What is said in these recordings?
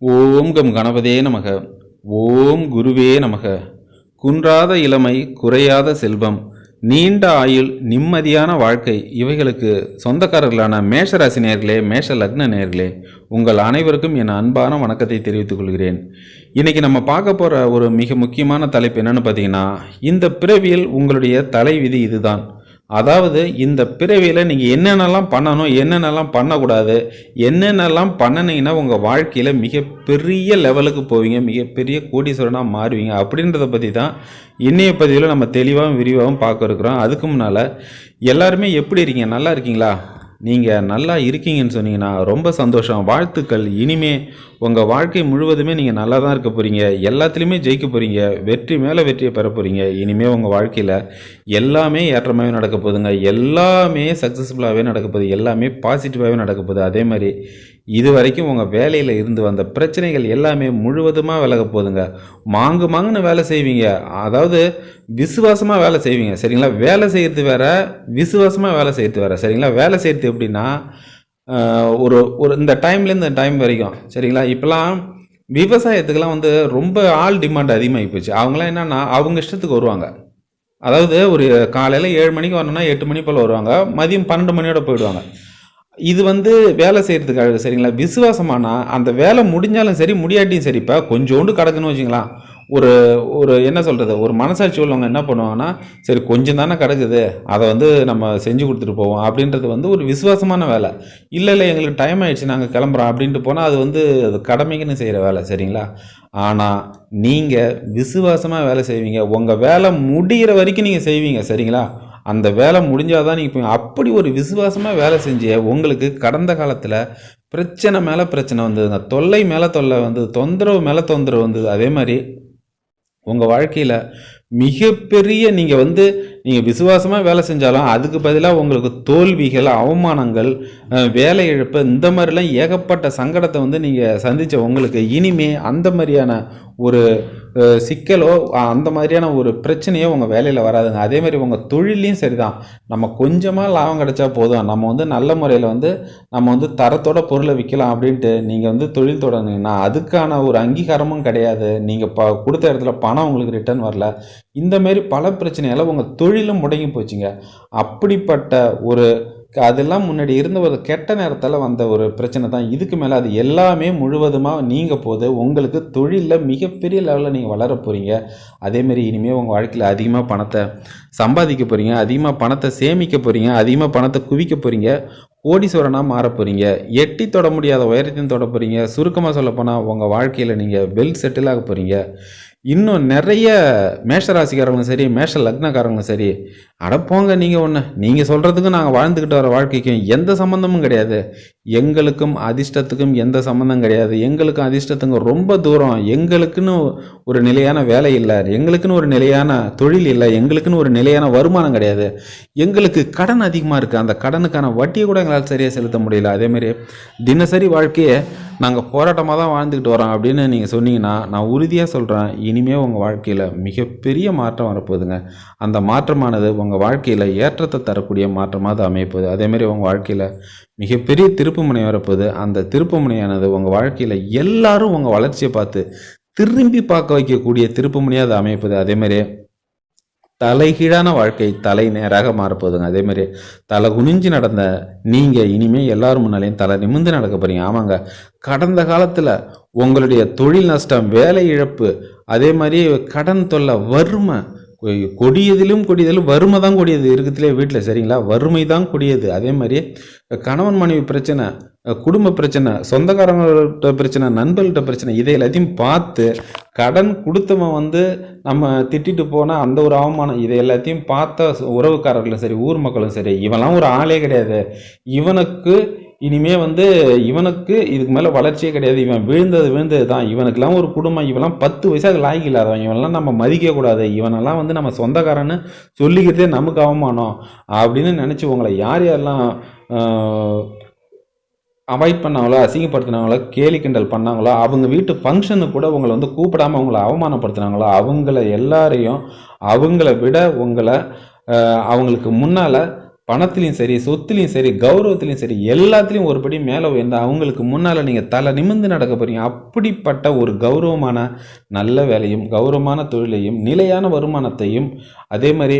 ஓம் come கணபதே நமக. ஓம் குருவே நமக. குன்றாத இளமை குறையாத செல்வம் நீண்ட ஆயுள் நிம்மதியான வாழ்க்கை இவைகளுக்கு சொந்தக்காரர்களான மேஷராசி நேர்களே மேஷ லக்ன நேர்களே உங்கள் அனைவருக்கும் என் அன்பான வணக்கத்தை தெரிவித்துக் கொள்கிறேன். இன்றைக்கி நம்ம பார்க்க போகிற ஒரு மிக முக்கியமான தலைப்பு என்னன்னு பார்த்தீங்கன்னா இந்த பிறவியில் உங்களுடைய தலைவிதி இதுதான். அதாவது இந்த பிறவியில் நீங்கள் என்னென்னலாம் பண்ணணும் என்னென்னலாம் பண்ணக்கூடாது என்னென்னலாம் பண்ணினீங்கன்னா உங்கள் வாழ்க்கையில் மிகப்பெரிய லெவலுக்கு போவீங்க மிகப்பெரிய கோடீஸ்வரனாக மாறுவீங்க. அப்படின்றத பற்றி தான் இன்றைய பதிவில் நம்ம தெளிவாகவும் விரிவாகவும் பார்க்க இருக்கிறோம். அதுக்கு முன்னால் எல்லாருமே எப்படி இருக்கீங்க? நல்லா இருக்கீங்களா? நீங்கள் நல்லா இருக்கீங்கன்னு சொன்னீங்கன்னா ரொம்ப சந்தோஷம். வாழ்த்துக்கள். இனிமே உங்கள் வாழ்க்கை முழுவதுமே நீங்கள் நல்லா தான் இருக்க போகிறீங்க எல்லாத்துலேயுமே ஜெயிக்க போகிறீங்க வெற்றி மேலே வெற்றியை பெற போகிறீங்க இனிமேல் உங்கள் வாழ்க்கையில் எல்லாமே ஏற்றமாகவே நடக்க போகுதுங்க. எல்லாமே சக்ஸஸ்ஃபுல்லாகவே நடக்க போகுது. எல்லாமே பாசிட்டிவாகவே நடக்க போகுது. அதே மாதிரி இது வரைக்கும் உங்கள் வேலையில் இருந்து வந்த பிரச்சனைகள் எல்லாமே முழுவதுமாக விலக போகுதுங்க. மாங்கு மாங்குன்னு வேலை செய்வீங்க. அதாவது விசுவாசமாக வேலை செய்வீங்க. சரிங்களா? வேலை செய்கிறது வேறு விசுவாசமாக வேலை செய்கிறது வேறு. சரிங்களா? வேலை செய்கிறது எப்படின்னா ஒரு ஒரு இந்த டைம்லேருந்து இந்த டைம் வரைக்கும். சரிங்களா? இப்போலாம் விவசாயத்துக்கெல்லாம் வந்து ரொம்ப ஆள் டிமாண்ட் அதிகமாகி போச்சு. அவங்களாம் என்னென்னா அவங்க இஷ்டத்துக்கு வருவாங்க. அதாவது ஒரு காலையில் ஏழு மணிக்கு வரணும்னா எட்டு மணி போல் வருவாங்க. மதியம் பன்னெண்டு மணியோட போயிடுவாங்க. இது வந்து வேலை செய்கிறதுக்காக சரிங்களா? விசுவாசமானா அந்த வேலை முடிஞ்சாலும் சரி முடியாட்டியும் சரி இப்போ கொஞ்சோண்டு கிடக்குன்னு வச்சுங்களேன். ஒரு ஒரு என்ன சொல்கிறது ஒரு மனசாட்சி உள்ளவங்க என்ன பண்ணுவாங்கன்னா சரி கொஞ்சம் தானே கிடக்குது அதை வந்து நம்ம செஞ்சு கொடுத்துட்டு போவோம் அப்படின்றது வந்து ஒரு விசுவாசமான வேலை. இல்லை இல்லை எங்களுக்கு டைம் ஆயிடுச்சு நாங்கள் கிளம்புறோம் அப்படின்ட்டு போனால் அது வந்து அது கடமைக்குன்னு செய்கிற வேலை சரிங்களா? ஆனால் நீங்கள் விசுவாசமாக வேலை செய்வீங்க. உங்கள் வேலை முடிகிற வரைக்கும் நீங்கள் செய்வீங்க சரிங்களா? அந்த வேலை முடிஞ்சாதான் நீங்கள் இப்போ அப்படி ஒரு விசுவாசமாக வேலை செஞ்சு உங்களுக்கு கடந்த காலத்தில் பிரச்சனை மேலே பிரச்சனை வந்ததுங்க தொல்லை மேலே தொல்லை வந்தது தொந்தரவு மேலே தொந்தரவு வந்தது. அதே மாதிரி உங்கள் வாழ்க்கையில் மிகப்பெரிய நீங்கள் வந்து நீங்கள் விசுவாசமாக வேலை செஞ்சாலும் அதுக்கு பதிலாக உங்களுக்கு தோல்விகள் அவமானங்கள் வேலை இழப்பு இந்த மாதிரிலாம் ஏகப்பட்ட சங்கடத்தை வந்து நீங்கள் சந்தித்த உங்களுக்கு இனிமே அந்த மாதிரியான ஒரு சிக்கலோ அந்த மாதிரியான ஒரு பிரச்சனையோ உங்கள் வேலையில் வராதுங்க. அதே மாதிரி உங்கள் தொழிலையும் சரிதான். நம்ம கொஞ்சமாக லாபம் கிடைச்சா போதும். நம்ம வந்து நல்ல முறையில் வந்து நம்ம வந்து தரத்தோட பொருளை விற்கலாம் அப்படின்ட்டு நீங்கள் வந்து தொழில் தொடங்குனீங்கன்னா அதுக்கான ஒரு அங்கீகாரமும் கிடையாது. நீங்கள் ப கொடுத்த இடத்துல பணம் உங்களுக்கு ரிட்டர்ன் வரல. இந்தமாரி பல பிரச்சனையால் உங்கள் தொழிலும் முடங்கி போச்சுங்க. அப்படிப்பட்ட ஒரு அதெல்லாம் முன்னாடி இருந்த ஒரு கெட்ட நேரத்தில் வந்த ஒரு பிரச்சனை தான். இதுக்கு மேலே அது எல்லாமே முழுவதுமாக நீங்கள் போது உங்களுக்கு தொழிலில் மிகப்பெரிய லெவலில் நீங்கள் வளர போகிறீங்க அதேமாரி இனிமேல் உங்கள் வாழ்க்கையில் அதிகமாக பணத்தை சம்பாதிக்க போகிறீங்க அதிகமாக பணத்தை சேமிக்க போகிறீங்க அதிகமாக பணத்தை குவிக்க போகிறீங்க கோடீஸ்வரனாக மாற போகிறீங்க எட்டி தொட முடியாத உயரத்தையும் தொட போகிறீங்க சுருக்கமாக சொல்லப்போனால் உங்கள் வாழ்க்கையில் நீங்கள் வெல் செட்டில் ஆக போகிறீங்க இன்னும் நிறைய மேஷராசிக்காரங்களும் சரி மேஷ லக்னக்காரங்களும் சரி அடப்போங்க நீங்கள் ஒன்று நீங்கள் சொல்கிறதுக்கும் நாங்கள் வாழ்ந்துக்கிட்டு வர வாழ்க்கைக்கும் எந்த சம்மந்தமும் கிடையாது. எங்களுக்கும் அதிர்ஷ்டத்துக்கும் எந்த சம்மந்தம் கிடையாது. எங்களுக்கும் அதிர்ஷ்டத்துக்கும் ரொம்ப தூரம். எங்களுக்குன்னு ஒரு நிலையான வேலை இல்லை. எங்களுக்குன்னு ஒரு நிலையான தொழில் இல்லை. எங்களுக்குன்னு ஒரு நிலையான வருமானம் கிடையாது. எங்களுக்கு கடன் அதிகமாக இருக்குது அந்த கடனுக்கான வட்டியை கூட எங்களால் சரியாக செலுத்த முடியல. அதேமாரி தினசரி வாழ்க்கையை நாங்கள் போராட்டமாக தான் வாழ்ந்துக்கிட்டு வரோம் அப்படின்னு நீங்கள் சொன்னீங்கன்னா நான் உறுதியாக சொல்கிறேன் இனிமேல் உங்கள் வாழ்க்கையில் மிகப்பெரிய மாற்றம் வரப்போகுதுங்க. அந்த மாற்றமானது உங்கள் வாழ்க்கையில் ஏற்றத்தை தரக்கூடிய மாற்றமாக தான் அமையப்போகுது. அதேமாரி உங்கள் வாழ்க்கையில் மிகப்பெரிய திருப்புமுனை வரப்போகுது. அந்த திருப்புமுனையானது உங்கள் வாழ்க்கையில் எல்லாரும் உங்கள் வளர்ச்சியை பார்த்து திரும்பி பார்க்க வைக்கக்கூடிய திருப்புமுனையாக அது அமைப்பது அதேமாதிரி தலைகீழான வாழ்க்கை தலை நேராக மாறப்போகுதுங்க. அதே மாதிரி தலை குனிஞ்சு நடந்த நீங்கள் இனிமேல் எல்லாரும் முன்னாலேயும் தலை நிமிர்ந்து நடக்க போறீங்க. ஆமாங்க. கடந்த காலத்தில் உங்களுடைய தொழில் நஷ்டம் வேலை இழப்பு அதே மாதிரி கடன் தொல்லை வறுமை கொடியதிலும் கொடியதிலும் வறுமை தான் கொடியது. இருக்கிறதுலே வீட்டில் சரிங்களா? வறுமை தான் கொடியது. அதே மாதிரி கணவன் மனைவி பிரச்சனை குடும்ப பிரச்சனை சொந்தக்காரங்கள்ட்ட பிரச்சனை நண்பர்கள்ட்ட பிரச்சனை இதை எல்லாத்தையும் பார்த்து கடன் கொடுத்தவன் வந்து நம்ம திட்டிட்டு போனால் அந்த ஒரு அவமானம் இதை எல்லாத்தையும் பார்த்த உறவுக்காரர்களும் சரி ஊர் மக்களும் சரி இவன்லாம் ஒரு ஆளே கிடையாது. இவனுக்கு இனிமே வந்து இவனுக்கு இதுக்கு மேலே வளர்ச்சியே கிடையாது. இவன் விழுந்தது விழுந்தது தான். இவனுக்கெல்லாம் ஒரு குடும்பம். இவன்லாம் பத்து வயசாக லாய்க்கு இல்லாதவன். இவனெல்லாம் நம்ம மதிக்க கூடாது. இவனெல்லாம் வந்து நம்ம சொந்தக்காரன்னு சொல்லிக்கிறதே நமக்கு அவமானம் அப்படின்னு நினச்சி உங்களை யார் யாரெல்லாம் அவாய்ட் பண்ணாங்களோ அசிங்கப்படுத்தினாங்களோ கேலி கிண்டல் பண்ணாங்களோ அவங்க வீட்டு ஃபங்க்ஷனுக்கு கூட உங்களை வந்து கூப்பிடாம அவங்கள அவமானப்படுத்தினாங்களோ அவங்கள எல்லாரையும் அவங்கள விட உங்களை அவங்களுக்கு முன்னால் பணத்துலையும் சரி சொத்துலையும் சரி கௌரவத்துலையும் சரி எல்லாத்துலேயும் ஒரு படி மேலே உயர்ந்து அவங்களுக்கு முன்னால் நீங்கள் தலை நிமிர்ந்து நடக்க போகிறீங்க அப்படிப்பட்ட ஒரு கௌரவமான நல்ல வேலையும் கௌரவமான தொழிலையும் நிலையான வருமானத்தையும் அதே மாதிரி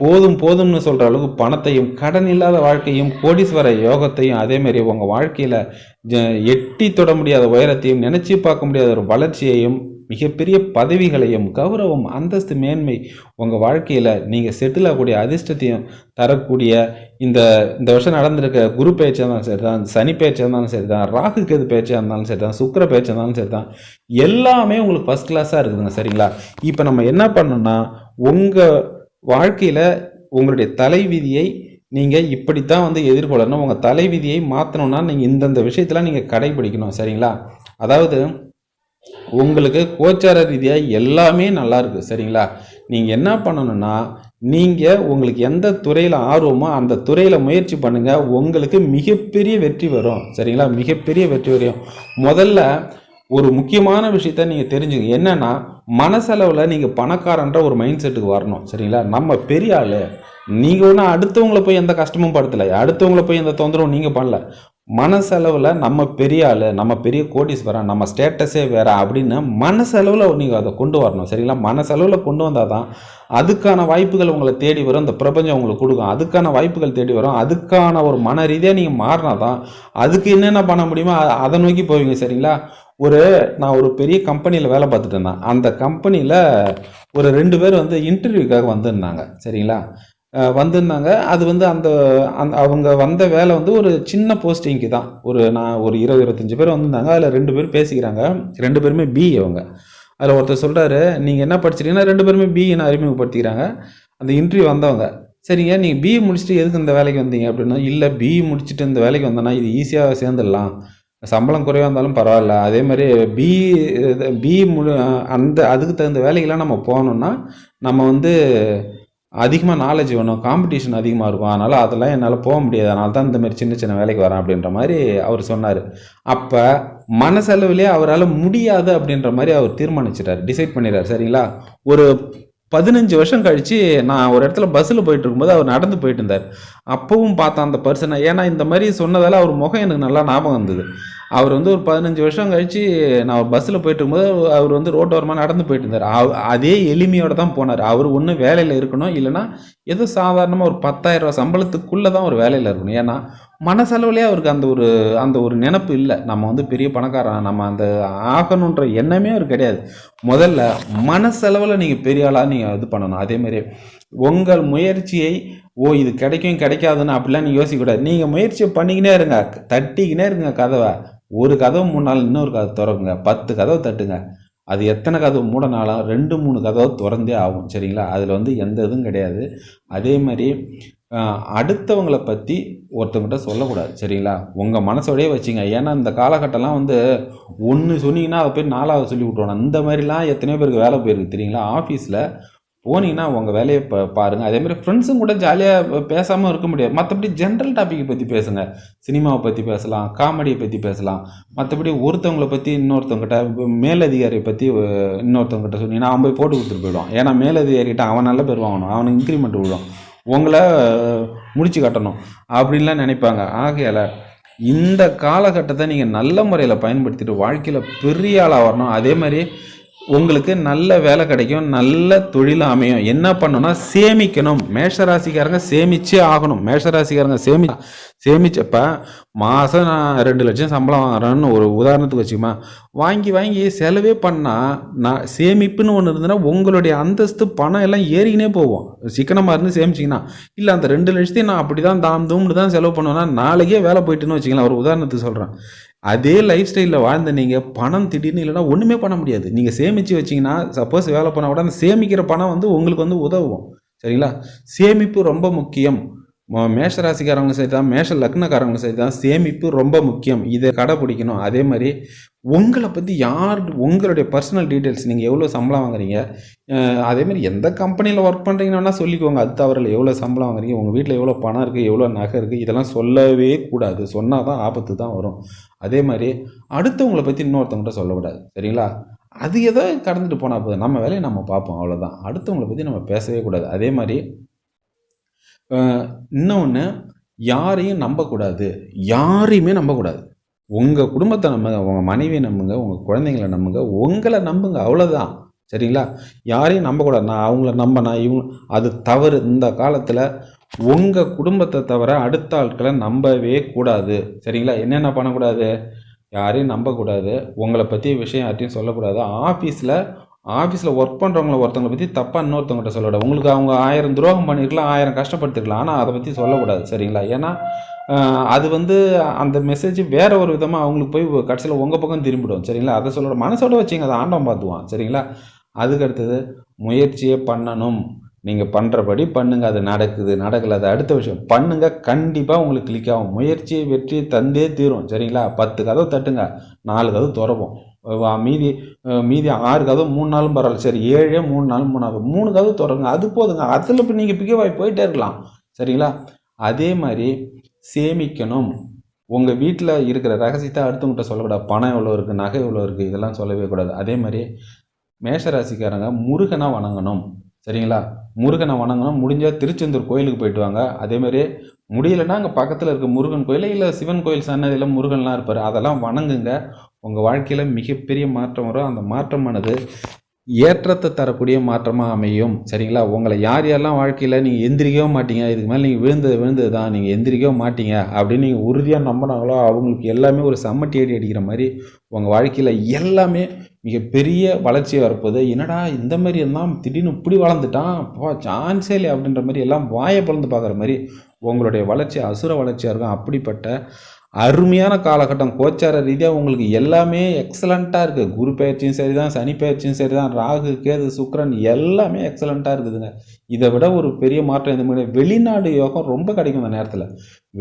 போதும் போதும்னு சொல்கிற அளவுக்கு பணத்தையும் கடன் இல்லாத வாழ்க்கையும் கோடீஸ்வர யோகத்தையும் அதே மாதிரி உங்கள் வாழ்க்கையில் எட்டி தொட முடியாத உயரத்தையும் நினச்சி பார்க்க முடியாத ஒரு வளர்ச்சியையும் மிகப்பெரிய பதவிகளையும் கௌரவம் அந்தஸ்து மேன்மை உங்கள் வாழ்க்கையில் நீங்கள் செட்டில் ஆகக்கூடிய அதிர்ஷ்டத்தையும் தரக்கூடிய இந்த இந்த வருஷம் நடந்திருக்க குரு பேச்சாக இருந்தாலும் சரி தான் சனி பேச்சாக இருந்தாலும் சரி தான் ராகு கேது பேச்சாக இருந்தாலும் சரி தான் சுக்கர பேச்சாக இருந்தாலும் சரி தான் எல்லாமே உங்களுக்கு ஃபஸ்ட் கிளாஸாக இருக்குதுங்க சரிங்களா? இப்போ நம்ம என்ன பண்ணோம்னா உங்கள் வாழ்க்கையில் உங்களுடைய தலைவிதியை நீங்கள் இப்படித்தான் வந்து எதிர்கொள்ளணும் உங்கள் தலைவிதியை மாற்றணும்னா நீங்கள் இந்தந்த விஷயத்தெலாம் நீங்கள் கடைபிடிக்கணும் சரிங்களா? அதாவது உங்களுக்கு கோச்சார ரீதியாக எல்லாமே நல்லா இருக்குது சரிங்களா? நீங்கள் என்ன பண்ணணும்னா நீங்கள் உங்களுக்கு எந்த துறையில் ஆர்வமோ அந்த துறையில் முயற்சி பண்ணுங்கள் உங்களுக்கு மிகப்பெரிய வெற்றி வரும் சரிங்களா? மிகப்பெரிய வெற்றி வரும். முதல்ல ஒரு முக்கியமான விஷயத்த நீங்கள் தெரிஞ்சுங்க என்னென்னா மனசளவில் நீங்கள் பணக்காரன்ற ஒரு மைண்ட் செட்டுக்கு வரணும் சரிங்களா? நம்ம பெரிய ஆள். நீங்கள் ஒன்றும் அடுத்தவங்கள போய் எந்த கஷ்டமும் படுத்தலை அடுத்தவங்கள போய் எந்த தொந்தரவும் நீங்கள் பண்ணல. மனசளவில் நம்ம பெரிய ஆள் நம்ம பெரிய கோடீஸ்வரன் நம்ம ஸ்டேட்டஸே வேற அப்படின்னு மனசளவில் நீங்கள் அதை கொண்டு வரணும். சரிங்களா? மனசளவில் கொண்டு வந்தால் தான் அதுக்கான வாய்ப்புகள் உங்களை தேடி வரும். இந்த பிரபஞ்சம் உங்களுக்கு கொடுக்கும். அதுக்கான வாய்ப்புகள் தேடி வரும். அதுக்கான ஒரு மன ரீதியாக நீங்கள் மாறினா தான் அதுக்கு என்னென்ன பண்ண முடியுமோ அதை நோக்கி போவீங்க. சரிங்களா? ஒரு நான் ஒரு பெரிய கம்பெனியில் வேலை பார்த்துட்டு இருந்தேன். அந்த கம்பெனியில் ஒரு ரெண்டு பேர் வந்து இன்டர்வியூக்காக வந்திருந்தாங்க. சரிங்களா? வந்திருந்தாங்க அது வந்து அந்த அந் அவங்க வந்த வேலை வந்து ஒரு சின்ன போஸ்டிங்க்கு தான். ஒரு நான் ஒரு இருபது இருபத்தஞ்சு பேர் வந்திருந்தாங்க. அதில் ரெண்டு பேர் பேசிக்கிறாங்க. ரெண்டு பேருமே பி அவங்க. அதில் ஒருத்தர் சொல்கிறாரு நீங்கள் என்ன படிச்சிட்டீங்கன்னா ரெண்டு பேருமே பின்னு அறிமுகப்படுத்திக்கிறாங்க. அந்த இன்டர்வியூ வந்தவங்க சரிங்க நீங்கள் பிஇ முடிச்சுட்டு எதுக்கு இந்த வேலைக்கு வந்தீங்க? அப்படின்னா இல்லை பிஇ முடிச்சுட்டு இந்த வேலைக்கு வந்தேன்னா இது ஈஸியாக சேர்ந்துடலாம். சம்பளம் குறைவாக இருந்தாலும் பரவாயில்ல. அதே மாதிரி பி பி முழு அந்த அதுக்கு தகுந்த வேலைக்கெல்லாம் நம்ம போகணுன்னா நம்ம வந்து அதிகமாக நாலேஜ் வேணும் காம்படிஷன் அதிகமாக இருக்கும். அதனால் அதெல்லாம் என்னால் போக முடியாது. அதனால தான் இந்த மாதிரி சின்ன சின்ன வேலைக்கு வரேன் அப்படின்ற மாதிரி அவர் சொன்னார். அப்போ மனசளவிலே அவரால் முடியாது அப்படின்ற மாதிரி அவர் தீர்மானிச்சிட்டார். டிசைட் பண்ணிடுறாரு. சரிங்களா? ஒரு பதினஞ்சு வருஷம் கழித்து நான் ஒரு இடத்துல பஸ்ஸில் போயிட்டு இருக்கும்போது அவர் நடந்து போயிட்டு இருந்தார். அப்பவும் பார்த்தேன் அந்த பர்சனை ஏன்னா இந்த மாதிரி சொன்னதால் அவர் முகம் எனக்கு நல்லா ஞாபகம் வந்தது. அவர் வந்து ஒரு பதினஞ்சு வருஷம் கழிச்சு நான் ஒரு பஸ்ஸில் போயிட்டு இருக்கும்போது அவர் வந்து ரோட்டோரமாக நடந்து போயிட்டு இருந்தார். அதே எளிமையோடு தான் போனார். அவர் ஒன்று வேலையில் இருக்கணும் இல்லைன்னா ஏதோ சாதாரணமாக ஒரு பத்தாயிரம் சம்பளத்துக்குள்ளே தான் ஒரு வேலையில் இருக்கணும். ஏன்னா மனசளவுலேயே அவருக்கு அந்த ஒரு அந்த ஒரு நினப்பு இல்லை. நம்ம வந்து பெரிய பணக்காரன் நம்ம அந்த ஆகணுன்ற எண்ணமே அவர் கிடையாது. முதல்ல மனசளவில் நீங்கள் பெரிய ஆளாக நீங்கள் இது பண்ணணும். அதேமாதிரி உங்கள் முயற்சியை ஓ இது கிடைக்கும் கிடைக்காதுன்னு அப்படிலாம் நீங்கள் யோசிக்கக்கூடாது நீங்கள் முயற்சியை பண்ணிக்கினே இருங்க. தட்டிக்கினே இருங்க கதவை. ஒரு கதவு நாள் இன்னொரு கதவை திறக்குங்க. பத்து கதவை தட்டுங்க. அது எத்தனை கதவு மூடனாலும் ரெண்டு மூணு கதவை திறந்தே ஆகும். சரிங்களா? அதில் வந்து எந்த இதுவும் கிடையாது. அதே மாதிரி அடுத்தவங்களை பற்றி ஒருத்தவங்கிட்ட சொல்லக்கூடாது. சரிங்களா? உங்கள் மனசோடயே வச்சுங்க. ஏன்னா இந்த காலகட்டம்லாம் வந்து ஒன்று சொன்னீங்கன்னா அதை போய் நாலாவது சொல்லி விட்ருவோம் அந்த மாதிரிலாம் எத்தனையோ பேருக்கு வேலை போயிருக்கு. தெரியுங்களா? ஆஃபீஸில் போனீங்கன்னா உங்கள் வேலையை ப பாருங்கள் அதே மாதிரி ஃப்ரெண்ட்ஸும் கூட ஜாலியாக பேசாமல் இருக்க முடியாது. மற்றபடி ஜென்ரல் டாப்பிக்கை பற்றி பேசுங்க. சினிமாவை பற்றி பேசலாம் காமெடியை பற்றி பேசலாம். மற்றபடி ஒருத்தவங்களை பற்றி இன்னொருத்தவங்கிட்ட மேலதிகாரியை பற்றி இன்னொருத்தவங்கிட்ட சொன்னீங்கன்னா அவன் போய் போட்டு கொடுத்துட்டு போயிடுவான். ஏன்னா மேலதிகாரிகிட்ட அவன் நல்ல பேர் வாங்கணும். அவனுக்கு இன்க்ரிமெண்ட் விடுவான் உங்களை முடிச்சு கட்டணும். அப்படின்லாம் நினைப்பாங்க. ஆகையால் இந்த காலகட்டத்தை நீங்கள் நல்ல முறையில் பயன்படுத்திட்டு வாழ்க்கையில் பெரிய ஆளாக வரணும். அதே மாதிரி உங்களுக்கு நல்ல வேலை கிடைக்கும் நல்ல தொழில் அமையும். என்ன பண்ணணும்னா சேமிக்கணும். மேஷராசிக்காரங்க சேமிச்சே ஆகணும். மேஷராசிக்காரங்க சேமி சேமிச்சப்ப மாதம் நான் ரெண்டு லட்சம் சம்பளம் வாங்குறேன்னு ஒரு உதாரணத்துக்கு வச்சுக்கோமா. வாங்கி வாங்கி செலவே பண்ணால் நான் சேமிப்புன்னு ஒன்று இருந்ததுன்னா உங்களுடைய அந்தஸ்து பணம் எல்லாம் ஏறிக்கினே போகும். சிக்கனமாக இருந்து சேமிச்சிங்கன்னா. இல்லை அந்த ரெண்டு லட்சத்தையும் நான் அப்படி தான் தாம் தூம்னு தான் செலவு பண்ணுவேன்னா நாளைக்கே வேலை போயிட்டுன்னு வச்சுக்கலாம் ஒரு உதாரணத்துக்கு சொல்கிறேன் அதே லைஃப் ஸ்டைலில் வாழ்ந்த நீங்கள் பணம் திடீர்னு இல்லைன்னா ஒன்றுமே பண்ண முடியாது. நீங்கள் சேமித்து வச்சிங்கன்னா சப்போஸ் வேலை பண்ணால் கூட அந்த சேமிக்கிற பணம் வந்து உங்களுக்கு வந்து உதவும். சரிங்களா? சேமிப்பு ரொம்ப முக்கியம். மேஷ ராசிக்காரங்களும் சரி தான் மேஷ லக்னக்காரங்களும் சரி தான் சேமிப்பு ரொம்ப முக்கியம். இதை கடைப்பிடிக்கணும் அதே மாதிரி உங்களை பற்றி யார் உங்களுடைய பர்சனல் டீட்டெயில்ஸ் நீங்கள் எவ்வளோ சம்பளம் வாங்குறீங்க? அதேமாதிரி அதே மாதிரி எந்த கம்பெனியில் ஒர்க் பண்ணுறீங்கன்னா சொல்லிக்கோங்க. அது தவிர எவ்வளோ சம்பளம் வாங்குறீங்க? உங்கள் வீட்டில் எவ்வளோ பணம் இருக்குது எவ்வளோ நகை இருக்குது இதெல்லாம் சொல்லவே கூடாது. சொன்னால் தான் ஆபத்து தான் வரும். அதே மாதிரி அடுத்தவங்கள பற்றி இன்னொருத்தவங்கள்ட்ட சொல்லக்கூடாது. சரிங்களா? அது ஏதோ கடந்துட்டு போனால் போதும். நம்ம வேலையை நம்ம பார்ப்போம். அவ்வளோதான் அடுத்தவங்களை பற்றி நம்ம பேசவே கூடாது. அதே மாதிரி இன்னொன்று யாரையும் நம்பக்கூடாது. யாரையுமே நம்பக்கூடாது. உங்கள் குடும்பத்தை நம்புங்க உங்கள் மனைவியை நம்புங்க உங்கள் குழந்தைங்கள நம்புங்க உங்களை நம்புங்க அவ்வளோதான் சரிங்களா? யாரையும் நம்பக்கூடாது. நான் அவங்கள நம்பினா இவங்க அது தவறு. இந்த காலத்தில் உங்கள் குடும்பத்தை தவிர அடுத்த ஆட்களை நம்பவே கூடாது. சரிங்களா? என்னென்ன பண்ணக்கூடாது? யாரையும் நம்பக்கூடாது. உங்களை பற்றி விஷயம் யார்ட்டையும் சொல்லக்கூடாது. ஆஃபீஸில் ஆஃபீஸில் ஒர்க் பண்ணுறவங்கள ஒருத்தவங்களை பற்றி தப்பாக இன்னொருத்தவங்கள்ட்ட சொல்லக்கூடாது. உங்களுக்கு அவங்க ஆயிரம் துரோகம் பண்ணியிருக்கலாம் ஆயிரம் கஷ்டப்படுத்திருக்கலாம். ஆனால் அதை பற்றி சொல்லக்கூடாது சரிங்களா? ஏன்னா அது வந்து அந்த மெசேஜ் வேற ஒரு விதமாக அவங்களுக்கு போய் கடைசியில் உங்கள் பக்கம் திரும்பிடும் சரிங்களா? அதை சொல்லக்கூடாது மனசோட வச்சுங்க அதை ஆண்டவன் பார்த்துவான் சரிங்களா? அதுக்கு அடுத்தது முயற்சியே பண்ணணும். நீங்கள் பண்ணுறபடி பண்ணுங்கள் அது நடக்குது நடக்கலை அது அடுத்த விஷயம். பண்ணுங்கள் கண்டிப்பாக உங்களுக்கு கிளிக் ஆகும். முயற்சியை வெற்றி தந்தே தீரும் சரிங்களா? பத்து கதவு தட்டுங்க நாலு கதவு துறப்போம். மீதி மீதி ஆறு கதவு மூணு நாளும் பரவாயில்ல. சரி ஏழே மூணு நாளும் மூணாவது. மூணு கதவு திறங்க அது போதுங்க. அதில் இப்போ நீங்கள் பிக்கவாய் போயிட்டே இருக்கலாம். சரிங்களா? அதே மாதிரி சேமிக்கணும். உங்கள் வீட்டில் இருக்கிற ரகசியத்தை அடுத்தவங்கிட்ட சொல்லக்கூடாது. பணம் எவ்வளோ இருக்குது நகை எவ்வளோ இருக்குது இதெல்லாம் சொல்லவே கூடாது. அதே மாதிரி மேஷராசிக்காரங்க முருகனை வணங்கணும். சரிங்களா? முருகனை வணங்கணும். முடிஞ்சால் திருச்செந்தூர் கோயிலுக்கு போயிட்டு வாங்க. அதே மாதிரி முடியலைன்னா அங்கே பக்கத்தில் இருக்க முருகன் கோயில் இல்லை சிவன் கோயில் சன்னதியில் முருகன்லாம் இருப்பார். அதெல்லாம் வணங்குங்க. உங்கள் வாழ்க்கையில் மிகப்பெரிய மாற்றம் வரும். அந்த மாற்றமானது ஏற்றத்தை தரக்கூடிய மாற்றமாக அமையும். சரிங்களா? உங்களை யார் யாரெல்லாம் வாழ்க்கையில் நீங்கள் எந்திரிக்கவே மாட்டீங்க இதுக்கு மேலே நீங்கள் விழுந்தது விழுந்தது தான் நீங்கள் எந்திரிக்கவே மாட்டீங்க அப்படின்னு நீங்கள் உறுதியாக நம்பினாங்களோ அவங்களுக்கு எல்லாமே ஒரு சம்மட்டி அடி அடிக்கிற மாதிரி உங்கள் வாழ்க்கையில் எல்லாமே மிகப்பெரிய வளர்ச்சி வரப்போகுது. என்னடா இந்த மாதிரி இருந்தால் திடீர்னு இப்படி வளர்ந்துட்டான் பா சான்ஸே இல்லை அப்படின்ற மாதிரி எல்லாம் வாயை பிறந்து பார்க்குற மாதிரி உங்களுடைய வளர்ச்சி அசுர வளர்ச்சியாக இருக்கும். அப்படிப்பட்ட அருமையான காலகட்டம். கோச்சார ரீதியாக உங்களுக்கு எல்லாமே எக்ஸலண்ட்டாக இருக்குது குரு பயிற்சியும் சரி தான் சனி பயிற்சியும் சரி தான் ராகு கேது சுக்கரன் எல்லாமே எக்ஸலண்ட்டாக இருக்குதுங்க. இதை விட ஒரு பெரிய மாற்றம் இந்த மாதிரி வெளிநாடு யோகம் ரொம்ப கிடைக்கும் இந்த நேரத்தில்.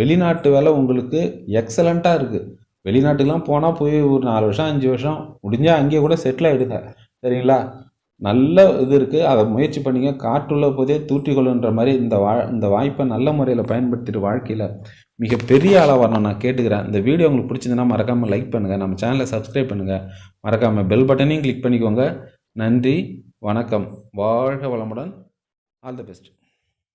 வெளிநாட்டு வேலை உங்களுக்கு எக்ஸலண்ட்டாக இருக்குது வெளிநாட்டுக்கெலாம் போனால் போய் ஒரு நாலு வருஷம் அஞ்சு வருஷம் முடிஞ்சால் அங்கேயே கூட செட்டில் ஆகிடுங்க சரிங்களா? நல்ல இது இருக்குது அதை முயற்சி பண்ணிங்க. காற்றுள்ள போதே தூற்றிக்கொள்ளுன்ற மாதிரி இந்த வா இந்த வாய்ப்பை நல்ல முறையில் பயன்படுத்திட்டு வாழ்க்கையில் மிகப்பெரிய ஆளாக வரணும் நான் கேட்டுக்கிறேன். இந்த வீடியோ உங்களுக்கு பிடிச்சிருந்தனா மறக்காமல் லைக் பண்ணுங்கள் நம்ம சேனலை சப்ஸ்கிரைப் பண்ணுங்கள் மறக்காமல் பெல் பட்டனையும் கிளிக் பண்ணிக்கோங்க. நன்றி வணக்கம். வாழ்க வளமுடன். All the best